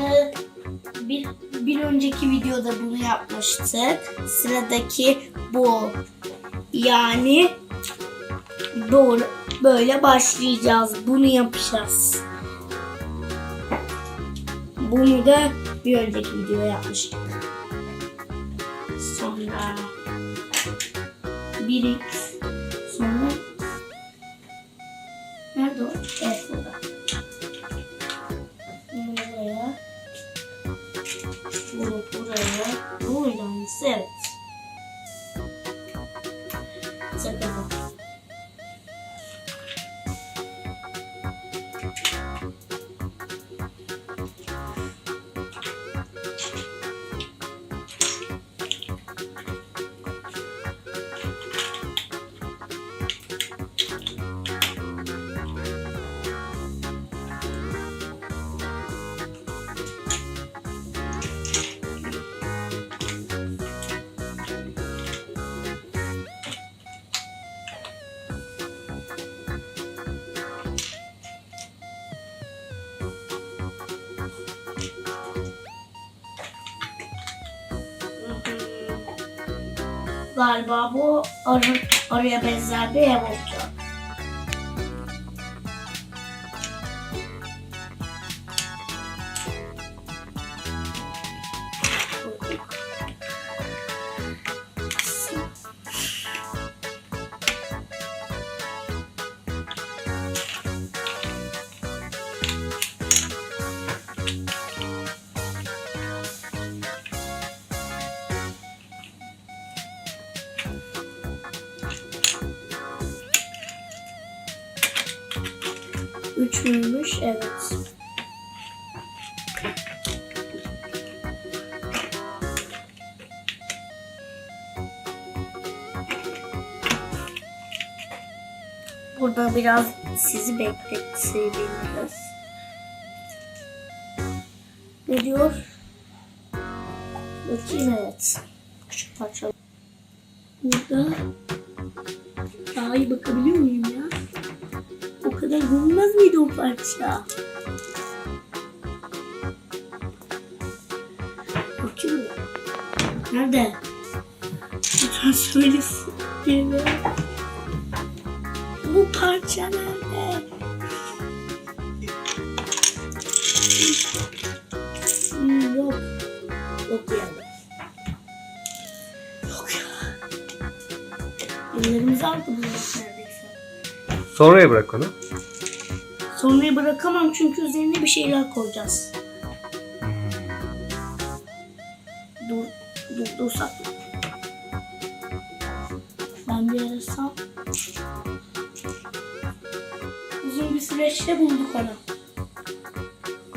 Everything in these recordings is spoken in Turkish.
Ee, bir, bir önceki videoda bunu yapmıştık. Sıradaki bu. Yani doğru böyle başlayacağız. Bunu yapacağız. Bunu da bir önceki videoda yapmıştık. Sonra bir x sonra nerede o? Evet burada. Bunu buraya bu hangisi? Evet. Sakın. galiba bu arı, arıya benzer bir ev oldu. 3 müymüş? Evet. Burada biraz sizi bekletebiliriz. Ne diyor? Bakayım evet. Küçük parça. Burada daha iyi bakabiliyor muyum? Kadar görünmez miydi o parça? Bakayım. Nerede? Lütfen söylesin. Bu parça nerede? Yok. Yok yani. Yok ya. Ellerimizi aldı bu neredeyse. Sonraya bırak onu. Sonraya bırakamam çünkü üzerine bir şeyler koyacağız. Dur, dur, dur sakla. Ben bir ara sal. Uzun bir süreçte bulduk onu.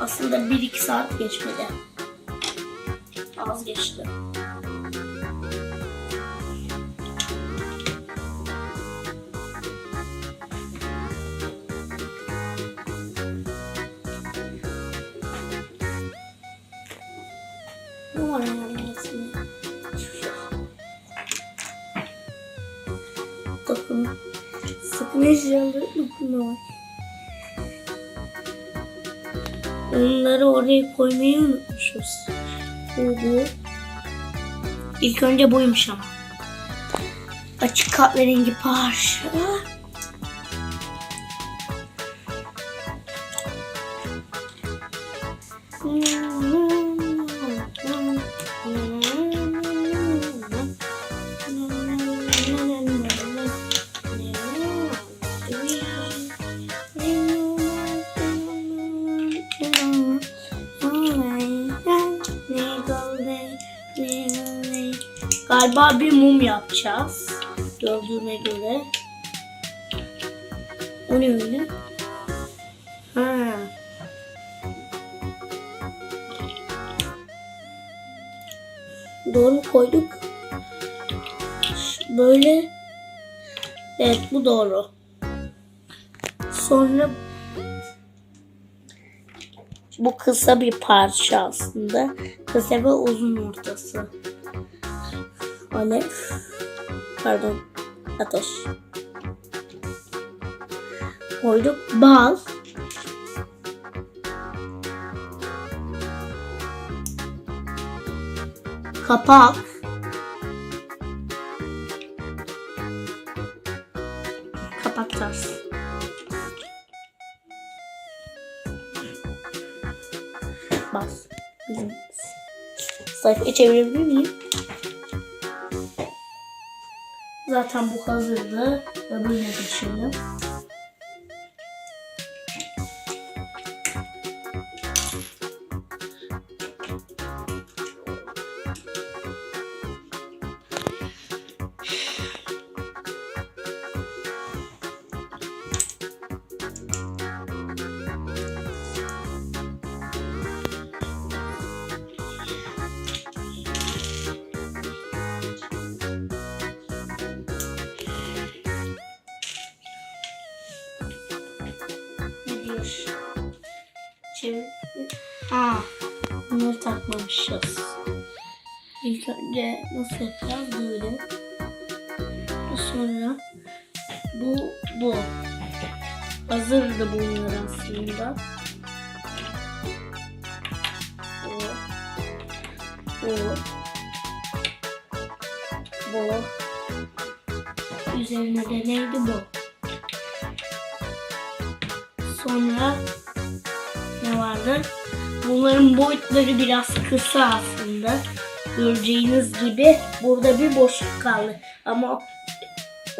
Aslında 1-2 saat geçmedi. Az geçti. Yani aslında? Dokun. Eşyalara dokunma. Onları oraya koymayı unutmuşuz. Bu bu. İlk önce buymuş ama. Açık kahverengi parça. Galiba bir mum yapacağız. Gördüğüme göre. O ne öyle? Ha. Doğru koyduk? Böyle. Evet bu doğru. Sonra bu kısa bir parça aslında. Kısa ve uzun ortası. Alev. Pardon. Ateş. Koyduk. Bal. Kapak. Kapak ters. Bas. Sayfayı çevirebilir miyim? Zaten bu hazırdı. Öbürüne geçelim. Çevir. Aa, bunları takmamışız. İlk önce nasıl yapacağız? Böyle. Sonra bu, bu. Hazırdı bunlar aslında. Bu. Bu. Bu. Üzerine de neydi bu? Sonra ne vardı? Bunların boyutları biraz kısa aslında. Göreceğiniz gibi burada bir boşluk kaldı. Ama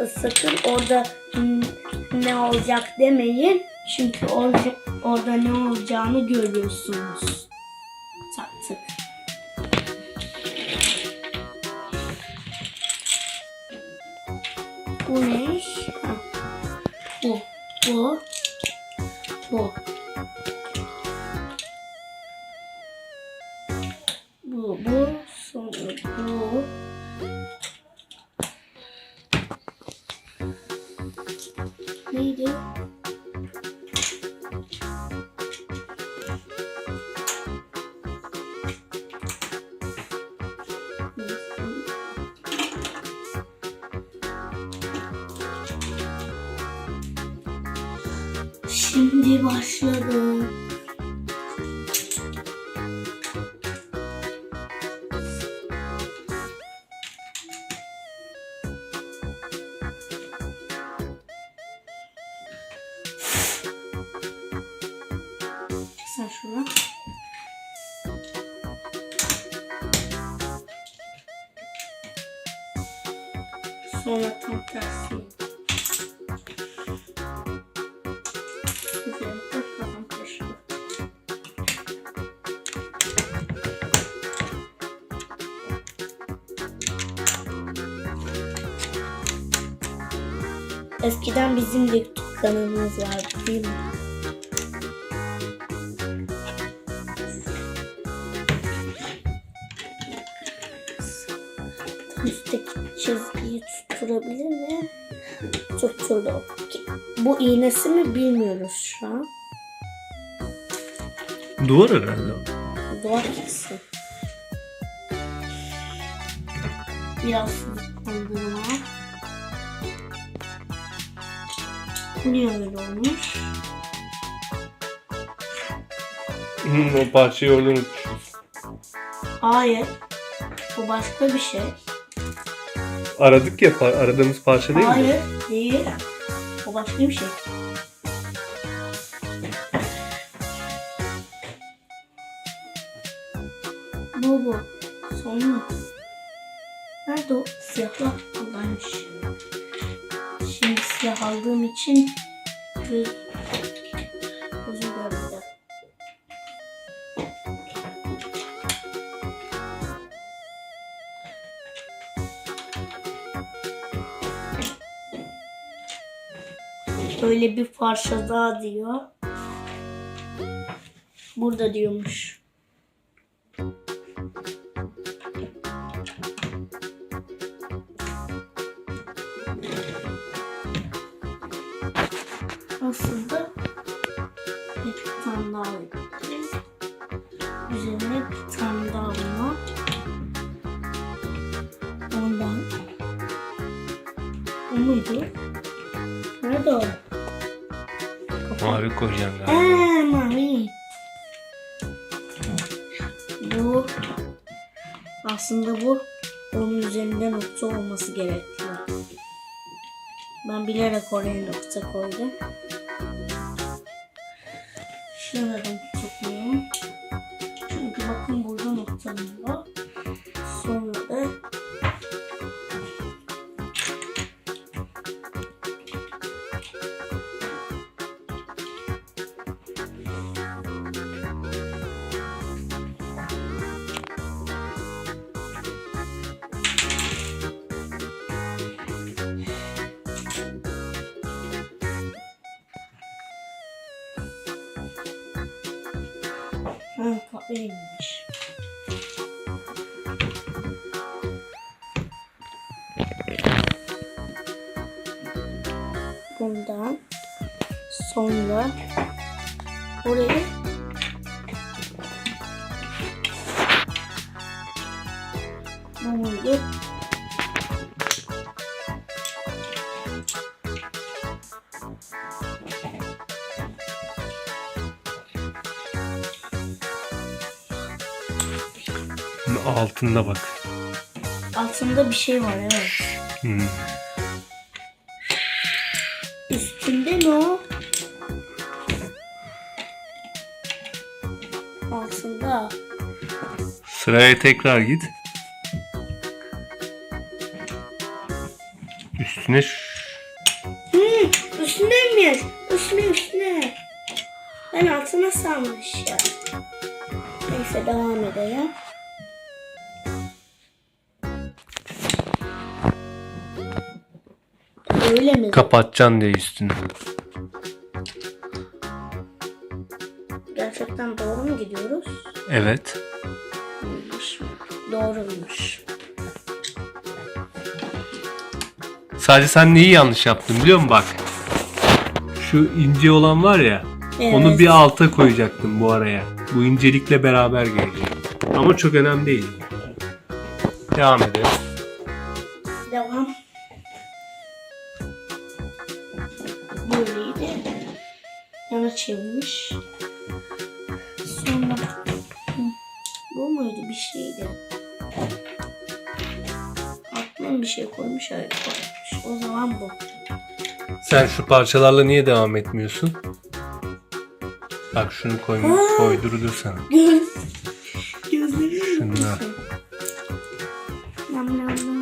sakın orada ne olacak demeyin. Çünkü orada, ne olacağını görüyorsunuz. Taktık. Bu ne? Ha. Bu. Bu. Bu. Başladı. Sen şunu. Sonra tam tersi. Eskiden bizim de YouTube kanalımız vardı değil mi? Üstteki çizgiyi tutturabilir mi? Tutturdu. Bu iğnesi mi bilmiyoruz şu an. Duvar herhalde. Duvar kesin. Biraz hızlandırma. Niye öyle olmuş? Hmm, o parçayı orada unutmuşuz. Hayır. Bu başka bir şey. Aradık ya par- aradığımız parça değil mi? Hayır. Değil. O başka bir şey. Böyle bir parça daha diyor. Burada diyormuş. Aslında bir tane daha yapacağız. Üzerine bir tane daha buna. Ondan. O muydu? Nerede o? Mavi koyacaksın galiba. Eee mavi. Bu. Aslında bu onun üzerinde nokta olması gerekli. Ben bilerek oraya nokta koydum. Şuradan Kahveymiş. Bundan sonra buraya bu Altında bak. Altında bir şey var evet. Hmm. Üstünde ne o? Altında. Sıraya tekrar git. Üstüne Hmm, üstündeymiş. Üstüne üstüne. Ben altına sanmış ya. Neyse devam edelim. Öyle mi? kapatacaksın diye üstünü. Gerçekten doğru mu gidiyoruz? Evet. Doğruymuş. Doğruymuş. Sadece sen neyi yanlış yaptın biliyor musun bak. Şu ince olan var ya. Evet. Onu bir alta koyacaktım bu araya. Bu incelikle beraber gelecek. Ama çok önemli değil. Devam edelim. Devam. Çevirmiş. Sonra bu muydu bir şeydi? Aklım bir şey koymuş öyle koymuş. O zaman bu. Sen şu parçalarla niye devam etmiyorsun? Bak şunu koy, koydurdur sana. Göz. Şunlar. Nam nam. Nam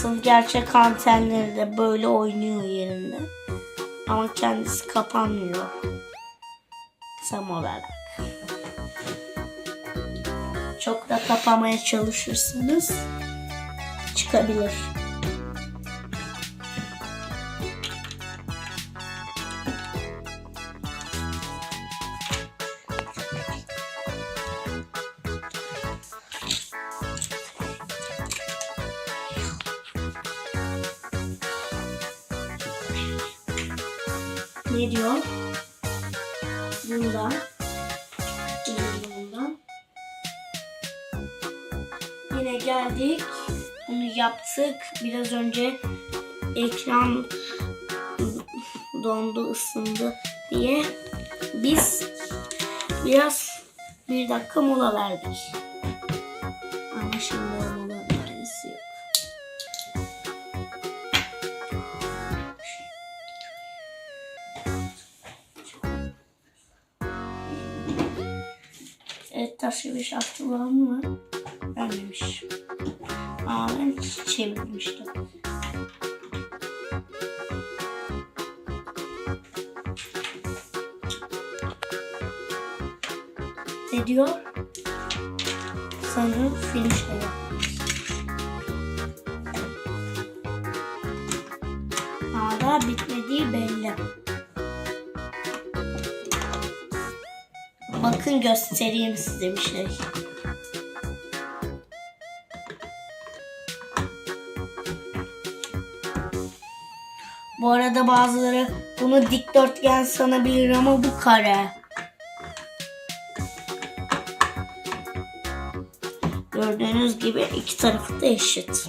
Asıl gerçek antenleri de böyle oynuyor yerinde. Ama kendisi kapanmıyor. Tam olarak. Çok da kapamaya çalışırsanız çıkabilir. Ne diyor? Bundan. Bundan. Yine geldik. Bunu yaptık. Biraz önce ekran dondu, ısındı diye biz biraz bir dakika mola verdik. Şaftı var mı? Vermemiş. Aa ben çevirmiştim. Ne diyor? Sanırım yapmış. Ama daha bitmediği belli. Bakın göstereyim size bir şey. Bu arada bazıları bunu dikdörtgen sanabilir ama bu kare. Gördüğünüz gibi iki tarafı da eşit.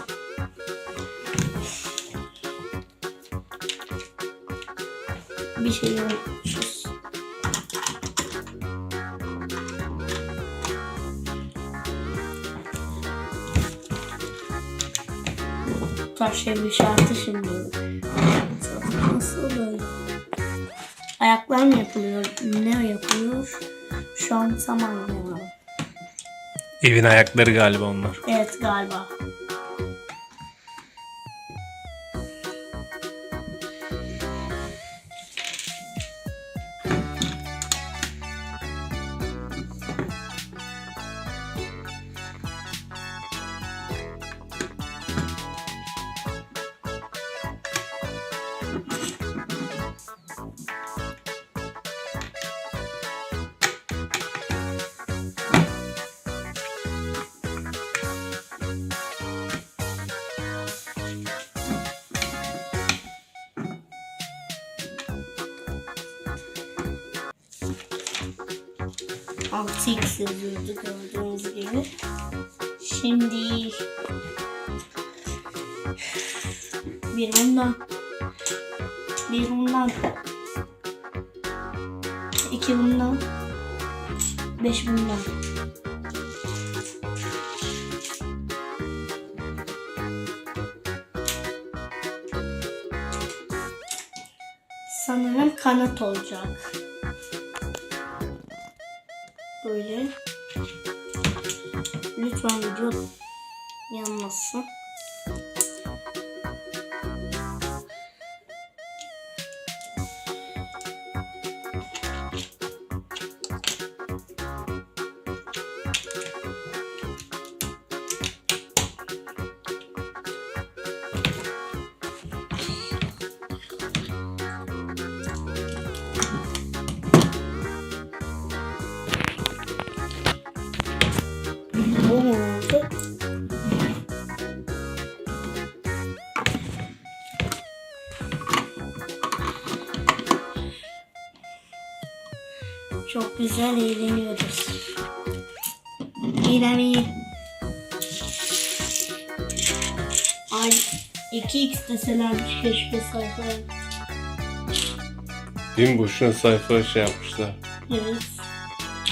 Bir şey unutmuşuz. Taş ev işareti şimdi. Nasıl böyle? Ayaklar mı yapılıyor? Ne yapılıyor? Şu an tam anlayamadım. Evin ayakları galiba onlar. Evet galiba. Altı x yazıyordu gördüğünüz gibi. Şimdi bir bundan bir bundan iki bundan beş bundan sanırım kanat olacak. Güzel eğleniyoruz. İyi. Ay 2x deselermiş keşke sayfaya. Değil mi? Boşuna sayfa şey yapmışlar. Evet.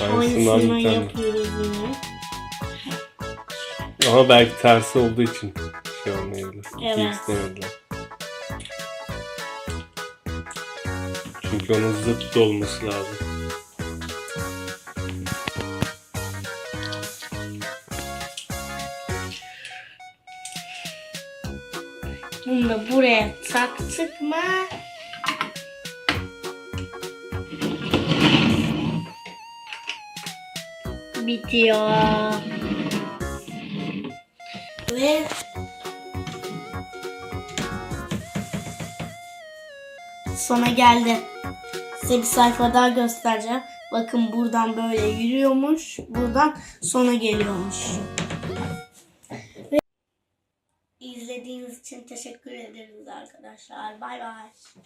Aynısından Aynısından bir tane. yapıyoruz yine. Ama belki tersi olduğu için şey olmayabilir. Evet. X demediler. Çünkü onun zıt olması lazım. Bunu da buraya taktık mı? Bitiyor. Ve sona geldi. Size bir sayfa daha göstereceğim. Bakın buradan böyle yürüyormuş. Buradan sona geliyormuş. time. Bye bye.